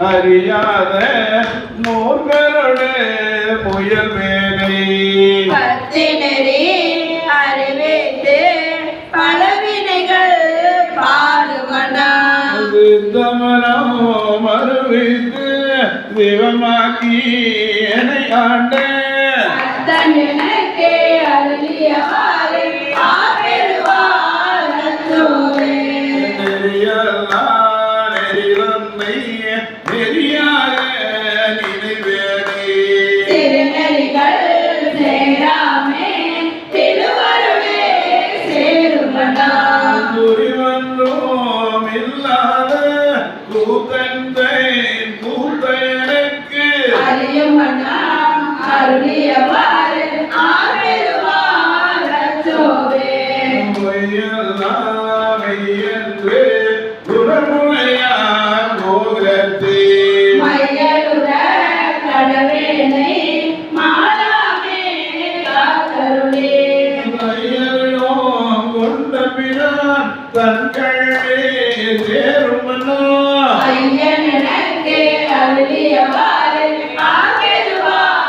அறியாத மூர்க்கரோட முயல் வேலை பத்தினரே அறிவித்து பலவினைகள் பாடுமனா சித்தமனம் மறுவித்து சிவமாக்கி என்னை ஆண்ட. எனக்கே அருளியவாறு. கூத்தந்தை கூத்தனுக்கு அறியுமனா அருளியவாறு பிறான் தன் கழலே சேருமனோ ஐயன் எனக்கே அருளியவாறு ஆகெதுவார்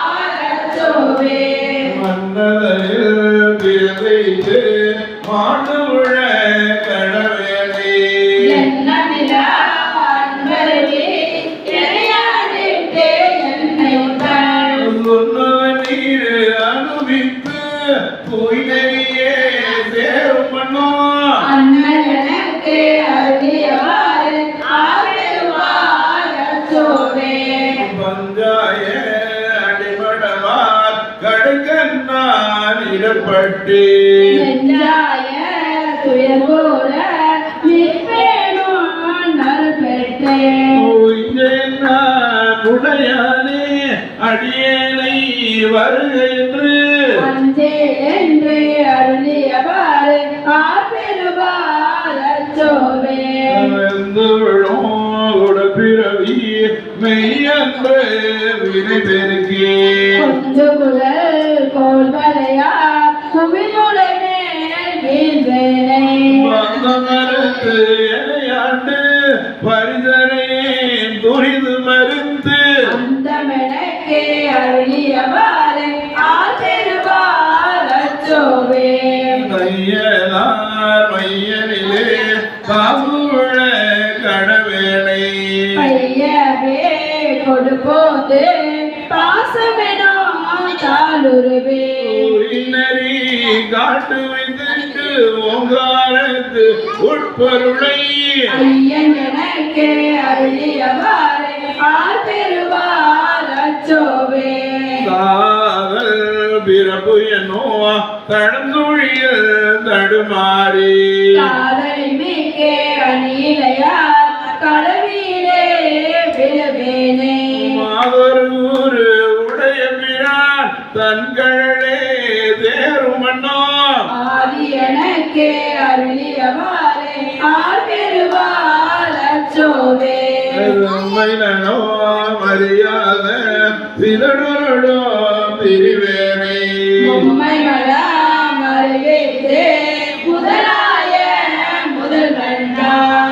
பஞ்சாய அடிமடவார் கடுக்கண்ணால் இடப்பட்டு துயர்வோட நிற்பேனோ நல்பெற்றேன். உடையானே அடியேனை வருகின்று மெய்யன்று விரைபெருக்கே கொஞ்சுகுழல் கோல்வளையா குமிழ்முலை மேல் வீழ்வேனை. மறுத்து எனையாண்டு பரிசனையே துரிது மறுத்து அந்தமெனக்கே அருளியவாறு ஆபெருவார் அச்சோவே. மையலார் மையனிலே காவுழ கடவேனை பையவே கொடுப்போது. பாசமெனோ தாளுருவே நரி காட்டு வைத்து ஓங்காரத்து உட்பொருளை. ஐயன் எனக்கே அருளியவாறு. ஆபெருவார் அச்சோவே காதல் பிறப்பு என்னோ தடந்தொழியில் தடுமாறி. காதலி மிக்கே அணியிலையார் மாதொரு உடைய பிரான் தன் கழலே தேருமன்னோ ஆதி எனக்கே அருளியவாறு ஆபெருவார் அச்சோவே மயிலனோ மரியாத சிதடோ பிரிவேனை. மறைவேற்றே முதலாய முதல் கண்டார்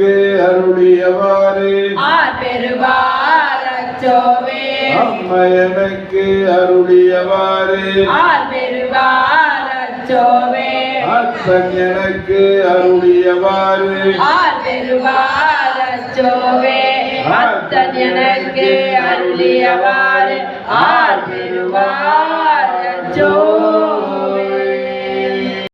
எனக்கு அருளியவாறு. அம்ம எனக்கு அருளியவாறு. அத்தன் எனக்கு அருளியவாறு. அத்தன் எனக்கு அருளியவாறு. ஆர்பெருவார் அச்சோவே